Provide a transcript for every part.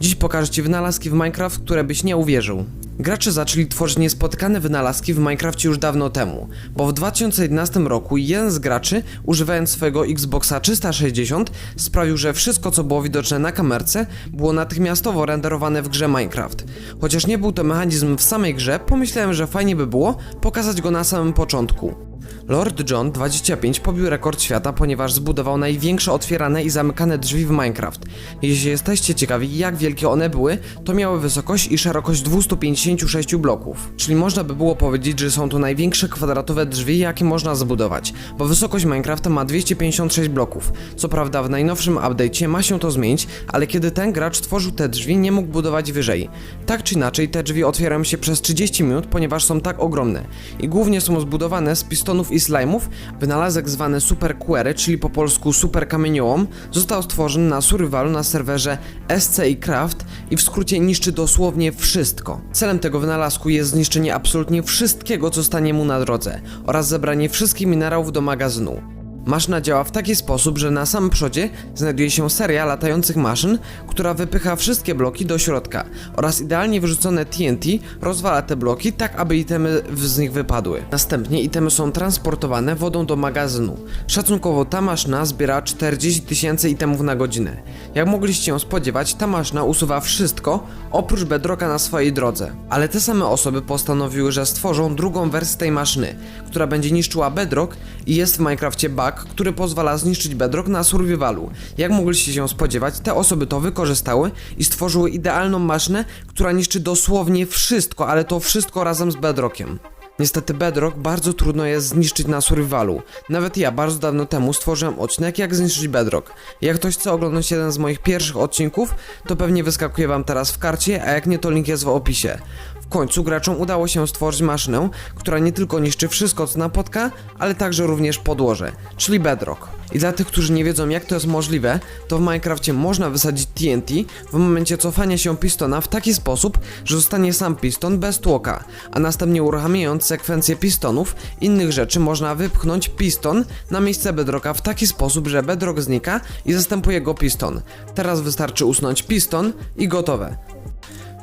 Dziś pokażę Ci wynalazki w Minecraft, które byś nie uwierzył. Gracze zaczęli tworzyć niespotykane wynalazki w Minecrafcie już dawno temu, bo w 2011 roku jeden z graczy, używając swojego Xboxa 360, sprawił, że wszystko co było widoczne na kamerce było natychmiastowo renderowane w grze Minecraft. Chociaż nie był to mechanizm w samej grze, pomyślałem, że fajnie by było pokazać go na samym początku. Lord John 25 pobił rekord świata, ponieważ zbudował największe otwierane i zamykane drzwi w Minecraft. Jeśli jesteście ciekawi jak wielkie one były, to miały wysokość i szerokość 256 bloków. Czyli można by było powiedzieć, że są to największe kwadratowe drzwi, jakie można zbudować, bo wysokość Minecrafta ma 256 bloków. Co prawda w najnowszym update'cie ma się to zmienić, ale kiedy ten gracz tworzył te drzwi, nie mógł budować wyżej. Tak czy inaczej, te drzwi otwierają się przez 30 minut, ponieważ są tak ogromne i głównie są zbudowane z pistonów i slime'ów. Wynalazek zwany Super Query, czyli po polsku Super Kamieniołom, został stworzony na survivalu na serwerze SCI Craft i w skrócie niszczy dosłownie wszystko. Celem tego wynalazku jest zniszczenie absolutnie wszystkiego, co stanie mu na drodze oraz zebranie wszystkich minerałów do magazynu. Maszyna działa w taki sposób, że na samym przodzie znajduje się seria latających maszyn, która wypycha wszystkie bloki do środka oraz idealnie wyrzucone TNT rozwala te bloki tak, aby itemy z nich wypadły. Następnie itemy są transportowane wodą do magazynu. Szacunkowo ta maszyna zbiera 40 tysięcy itemów na godzinę. Jak mogliście się spodziewać, ta maszyna usuwa wszystko oprócz bedrocka na swojej drodze. Ale te same osoby postanowiły, że stworzą drugą wersję tej maszyny, która będzie niszczyła bedrock i jest w Minecrafcie bug, który pozwala zniszczyć bedrock na survivalu. Jak mogliście się spodziewać, te osoby to wykorzystały i stworzyły idealną maszynę, która niszczy dosłownie wszystko, ale to wszystko razem z bedrockiem. Niestety Bedrock bardzo trudno jest zniszczyć na survivalu. Nawet ja bardzo dawno temu stworzyłem odcinek jak zniszczyć Bedrock. Jak ktoś chce oglądać jeden z moich pierwszych odcinków, to pewnie wyskakuje wam teraz w karcie, a jak nie to link jest w opisie. W końcu graczom udało się stworzyć maszynę, która nie tylko niszczy wszystko co napotka, ale także również podłoże, czyli Bedrock. I dla tych, którzy nie wiedzą jak to jest możliwe, to w Minecrafcie można wysadzić TNT w momencie cofania się pistona w taki sposób, że zostanie sam piston bez tłoka, a następnie uruchamiając sekwencję pistonów, innych rzeczy można wypchnąć piston na miejsce bedrocka w taki sposób, że bedrock znika i zastępuje go piston. Teraz wystarczy usunąć piston i gotowe.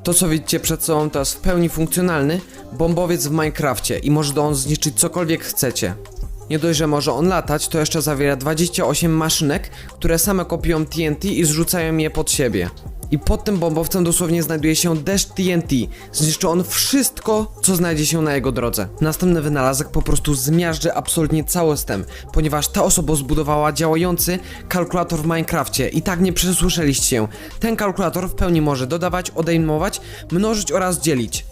To co widzicie przed sobą to jest w pełni funkcjonalny bombowiec w Minecrafcie i może do on zniszczyć cokolwiek chcecie. Nie dość, że może on latać, to jeszcze zawiera 28 maszynek, które same kopiują TNT i zrzucają je pod siebie. I pod tym bombowcem dosłownie znajduje się deszcz TNT. Zniszczy on wszystko, co znajdzie się na jego drodze. Następny wynalazek po prostu zmiażdży absolutnie cały STEM, ponieważ ta osoba zbudowała działający kalkulator w Minecrafcie i tak nie przesłyszeliście się. Ten kalkulator w pełni może dodawać, odejmować, mnożyć oraz dzielić.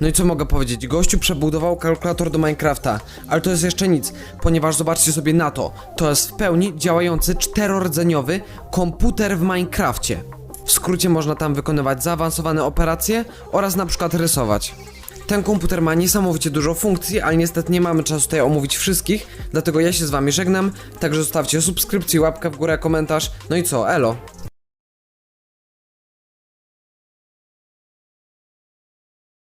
No i co mogę powiedzieć? Gościu przebudował kalkulator do Minecrafta, ale to jest jeszcze nic, ponieważ zobaczcie sobie na to. To jest w pełni działający czterordzeniowy komputer w Minecrafcie. W skrócie można tam wykonywać zaawansowane operacje oraz na przykład rysować. Ten komputer ma niesamowicie dużo funkcji, ale niestety nie mamy czasu tutaj omówić wszystkich, dlatego ja się z wami żegnam, także zostawcie subskrypcję, łapkę w górę, komentarz, no i co, elo.